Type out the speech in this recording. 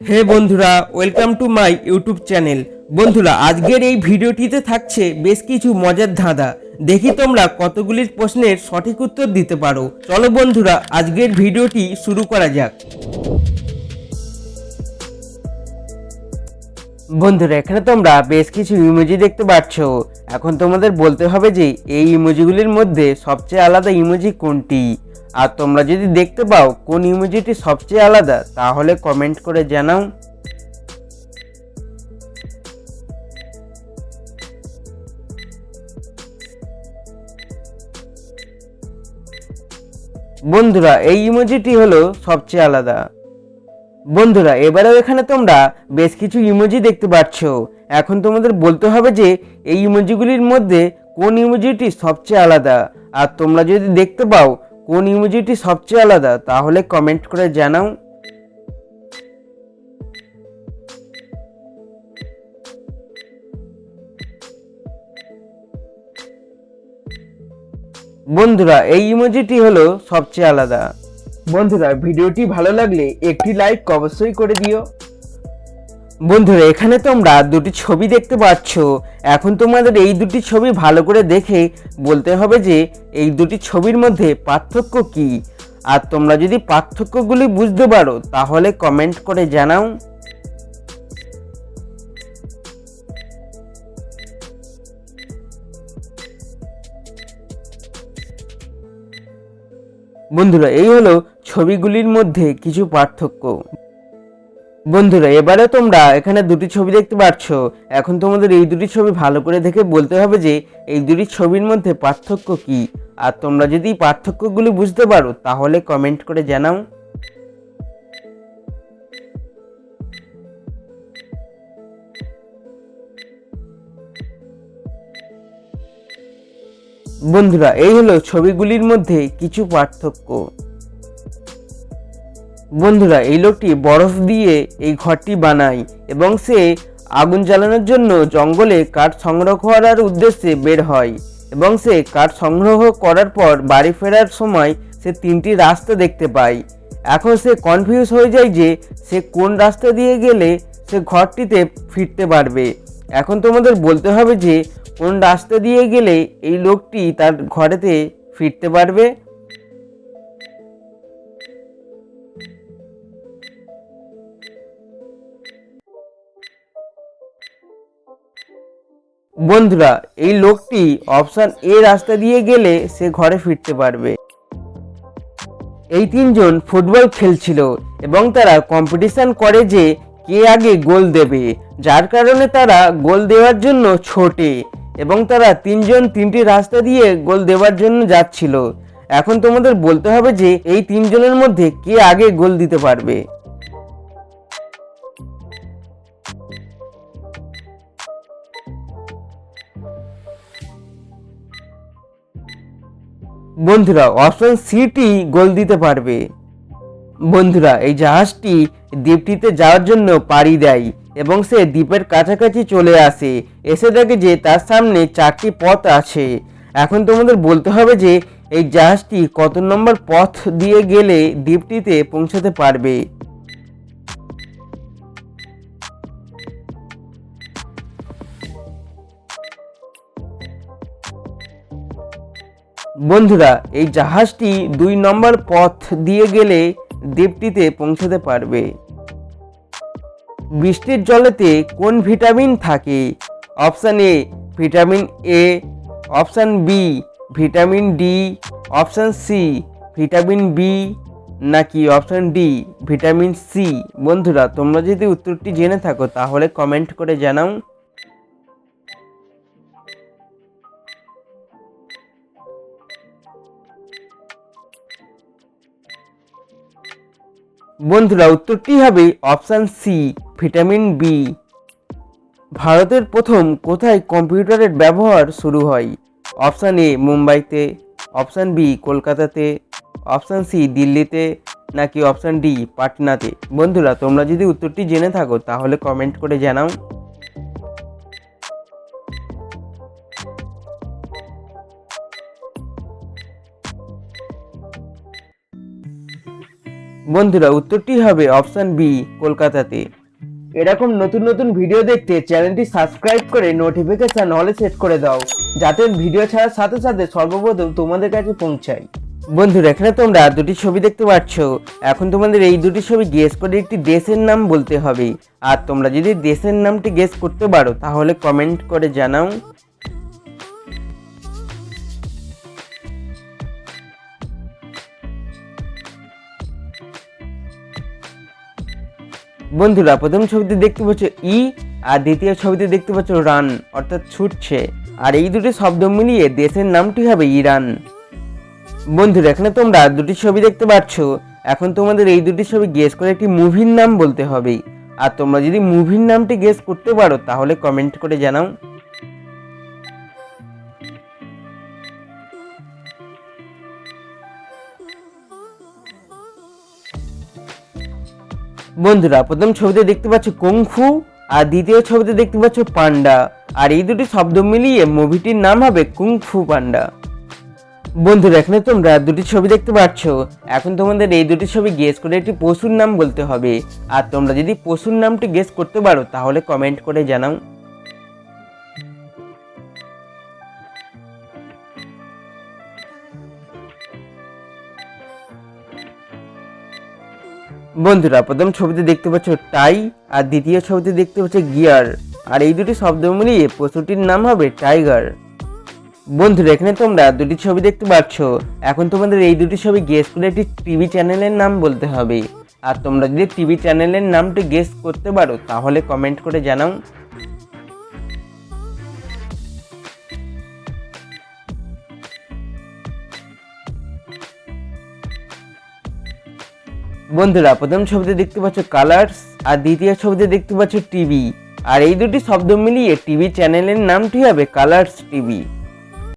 হে বন্ধুরা welcome to my YouTube channel বন্ধুরা, আজকের এই ভিডিওটিতে থাকছে বেশ কিছু মজার ধাঁধা। দেখি তোমরা কতগুলি প্রশ্নের সঠিক উত্তর দিতে পারো। চলো বন্ধুরা, আজকের ভিডিওটি শুরু করা যাক। বন্ধুরা, এখানে তোমরা বেশ কিছু ইমোজি দেখতে পাচ্ছ। এখন তোমাদের বলতে হবে যে, এই ইমোজিগুলির মধ্যে সবচেয়ে আলাদা ইমোজি কোনটি? আর তোমরা যদি দেখতে পাও কোন ইমোজিটি সবচেয়ে আলাদা, তাহলে কমেন্ট করে জানাও। বন্ধুরা, এই ইমোজিটি হলো সবচেয়ে আলাদা। বন্ধুরা, এবারেও এখানে তোমরা বেশ কিছু ইমোজি দেখতে পাচ্ছ। এখন তোমাদের বলতে হবে যে, এই ইমোজিগুলির মধ্যে কোন ইমোজিটি সবচেয়ে আলাদা? আর তোমরা যদি দেখতে পাও কোন ইমোজিটি সবচেয়ে আলাদা, তাহলে কমেন্ট করে জানাও। বন্ধুরা, এই ইমোজিটি হলো সবচেয়ে আলাদা। বন্ধুরা, ভিডিওটি ভালো লাগলে একটি লাইক অবশ্যই করে দিও। বন্ধুরা, এখানে তোমরা দুটি ছবি দেখতে পাচ্ছ। এখন তোমাদের এই দুটি ছবি ভালো করে দেখে বলতে হবে যে, এই দুটি ছবির মধ্যে পার্থক্য কি? আর তোমরা যদি পার্থক্যগুলি বুঝতে পারো, তাহলে কমেন্ট করে জানাও। বন্ধুরা, এই হলো ছবিগুলির মধ্যে কিছু পার্থক্য। বন্ধুরা এবারে তোমরা এখানে দুটি ছবি দেখতে পাচ্ছ এখন তোমাদের এই দুটি ছবি ভালো করে দেখে বলতে হবে যে, এই দুটি ছবির মধ্যে পার্থক্য কি? আর তোমরা যদি পার্থক্যগুলি বুঝতে পারো, তাহলে কমেন্ট করে জানাও। বন্ধুরা, এই হলো ছবিগুলির মধ্যে কিছু পার্থক্য। বন্ধুরা, এই লোকটি বরফ দিয়ে এই ঘরটি বানায় এবং সে আগুন জ্বালানোর জন্য জঙ্গলে কাঠ সংগ্রহ করার উদ্দেশ্যে বের হয় এবং সে কাঠ সংগ্রহ করার পর বাড়ি ফেরার সময় সে তিনটি রাস্তা দেখতে পায়। এখন সে কনফিউজ হয়ে যায় যে সে কোন রাস্তা দিয়ে গেলে সে ঘরটিতে ফিরতে পারবে। এখন তোমাদের বলতে হবে যে কোন রাস্তা দিয়ে গেলে এই লোকটি তার ঘরেতে ফিরতে পারবে? বন্ধুরা, এই লোকটি অপশন এ রাস্তা দিয়ে গেলে সে ঘরে ফিরতে পারবে। এই তিনজন ফুটবল খেলছিল এবং তারা কম্পিটিশন করে যে কে আগে গোল দেবে, যার কারণে তারা গোল দেওয়ার জন্য ছোটে এবং তারা তিনজন তিনটি রাস্তা দিয়ে গোল দেওয়ার জন্য যাচ্ছিল। এখন তোমাদের বলতে হবে যে এই তিনজনের মধ্যে কে আগে গোল দিতে পারবে। বন্ধুরা অপশন সিটি গোল দিতে পারবে। বন্ধুরা, এই জাহাজটি দ্বীপটিতে যাওয়ার জন্য পাড়ি দেয় এবং সে দ্বীপের কাছাকাছি চলে আসে। এসে দেখে যে তার সামনে চারটি পথ আছে। এখন তোমাদের বলতে হবে যে, এই জাহাজটি কত নম্বর পথ দিয়ে গেলে দ্বীপটিতে পৌঁছাতে পারবে। বন্ধুরা, এই জাহাজটি দুই নম্বর পথ দিয়ে গেলে দ্বীপটিতে পৌঁছাতে পারবে। বৃষ্টির জলেতে কোন ভিটামিন থাকে? Option A, vitamin A, option B, vitamin D, option C, vitamin B, নাকি অপশান ডি, ভিটামিন সি। বন্ধুরা, তোমরা যদি উত্তরটি জেনে থাকো, তাহলে কমেন্ট করে জানাও। বন্ধুরা উত্তরটি হবে অপশান সি ভিটামিন বি ভারতের প্রথম কোথায় কম্পিউটারের ব্যবহার শুরু হয়? অপশান এ মুম্বাইতে অপশান বি কলকাতাতে অপশান সি দিল্লিতে, নাকি অপশান ডি পাটনাতে? বন্ধুরা, তোমরা যদি উত্তরটি জেনে থাকো, তাহলে কমেন্ট করে জানাও। বন্ধুরা, উত্তরটি হবে অপশান বি, কলকাতাতে। এরকম নতুন নতুন ভিডিও দেখতে চ্যানেলটি সাবস্ক্রাইব করে নোটিফিকেশন হলে সেট করে দাও, যাতে ভিডিও ছাড়ার সাথে সাথে সর্বপ্রথম তোমাদের কাছে পৌঁছায়। বন্ধুরা, এখানে তোমরা দুটি ছবি দেখতে পাচ্ছ। এখন তোমাদের এই দুটি ছবি গেস করে একটি দেশের নাম বলতে হবে। আর তোমরা যদি দেশের নামটি গেস করতে পারো, তাহলে কমেন্ট করে জানাও। বন্ধুরা, প্রথম ছবিতে দেখতে পাচ্ছ ই, আর দ্বিতীয় ছবিতে দেখতে পাচ্ছ রান, অর্থাৎ ছুটছে। আর এই দুটি শব্দ মিলিয়ে দেশের নামটি হবে ইরান। বন্ধুরা, এখানে তোমরা দুটি ছবি দেখতে পাচ্ছ। এখন তোমাদের এই দুটি ছবি গেস করে একটি মুভির নাম বলতে হবে। আর তোমরা যদি মুভির নামটি গেস করতে পারো, তাহলে কমেন্ট করে জানাও। বন্ধুরা, প্রথম ছবিতে দেখতে পাচ্ছ কুংফু, আর দ্বিতীয় ছবিতে দেখতে পাচ্ছ পান্ডা। আর এই দুটি শব্দ মিলিয়ে মুভিটির নাম হবে কুংফু পান্ডা। বন্ধুরা, এখানে তোমরা দুটি ছবি দেখতে পাচ্ছ। এখন তোমাদের এই দুটি ছবি গেস করে একটি পশুর নাম বলতে হবে। আর তোমরা যদি পশুর নামটি গেস করতে পারো, তাহলে কমেন্ট করে জানাও। বন্ধুরা, প্রথম ছবিতে দেখতে পাচ্ছ টাই, আর দ্বিতীয় ছবিতে দেখতে পাচ্ছ গিয়ার। আর এই দুটি শব্দ মিলিয়ে পশুটির নাম হবে টাইগার। বন্ধুরা, এখানে তোমরা দুটি ছবি দেখতে পাচ্ছ। এখন তোমাদের এই দুটি ছবি গেস করে একটি টিভি চ্যানেলের নাম বলতে হবে। আর তোমরা যদি টিভি চ্যানেলের নামটি গেস করতে পারো, তাহলে কমেন্ট করে জানাও। বন্ধুরা, প্রথম ছবিতে দেখতে পাচ্ছ কালার্স আর দ্বিতীয় ছবিতে দেখতে পাচ্ছ টিভি আর এই দুটি শব্দ মিলিয়ে টিভি চ্যানেলের নামটি হবে কালার্স টিভি